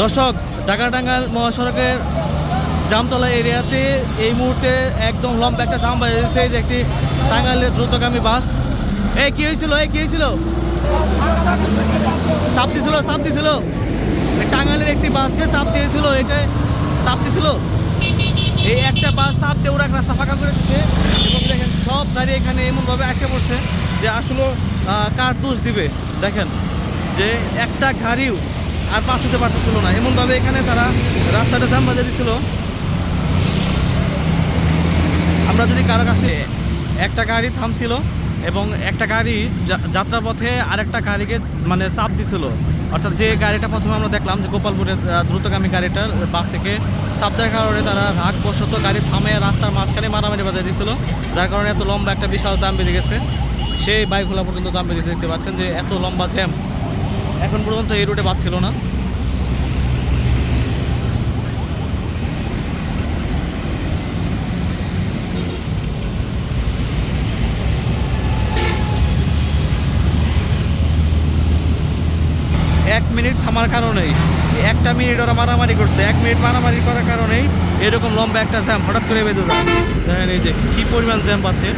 দর্শক ঢাকা মহাসড়কের জামতলা এরিয়াতে এই মুহূর্তে একদম লম্বা একটা জাম বাজেছে যে একটি টাঙ্গাইলের দ্রুতগামী বাস। এই কি হয়েছিল? এই কি হয়েছিল? চাপ দিছিল চাপ দিছিল। এই টাঙ্গাইলের একটি বাসকে চাপ দিয়েছিল এটা চাপ দিছিল। এই একটা বাস চাপ দিয়ে ওরা রাস্তা ফাঁকা করে দিচ্ছে এবং দেখেন, সব গাড়ি এখানে এমনভাবে আটকে পড়ছে যে আসলে কার দোষ দিবে? দেখেন, যে একটা গাড়িও আর পাস হতে পারতেছিল না। এমনভাবে এখানে তারা রাস্তাটা জাম বাজে দিছিল। আমরা যদি কারও কাছে একটা গাড়ি থামছিল এবং একটা গাড়ি যাত্রাপথে আরেকটা গাড়িকে মানে চাপ দিছিল। অর্থাৎ যে গাড়িটা প্রথমে আমরা দেখলাম যে গোপালপুরের দ্রুতগামী গাড়িটা বাস থেকে চাপ দেওয়ার কারণে তারা রাগবশত গাড়ি থামে রাস্তার মাঝখানে মারামারি বাজায় দিয়েছিল যার কারণে এত লম্বা একটা বিশাল জাম বেরিয়ে গেছে। সেই বাইকগুলো পর্যন্ত জাম বেরিয়ে দেখতে পাচ্ছেন যে এত লম্বা জ্যাম। এখন পর্যন্ত এই রুটে বাঁচছিল না। এক মিনিট থামার কারণেই, একটা মিনিট ওরা মারামারি করছে, এক মিনিট মারামারি করার কারণেই এরকম লম্বা একটা জ্যাম হঠাৎ করে বেঁধে যায় এই যে কী পরিমাণ জ্যাম পাচ্ছে।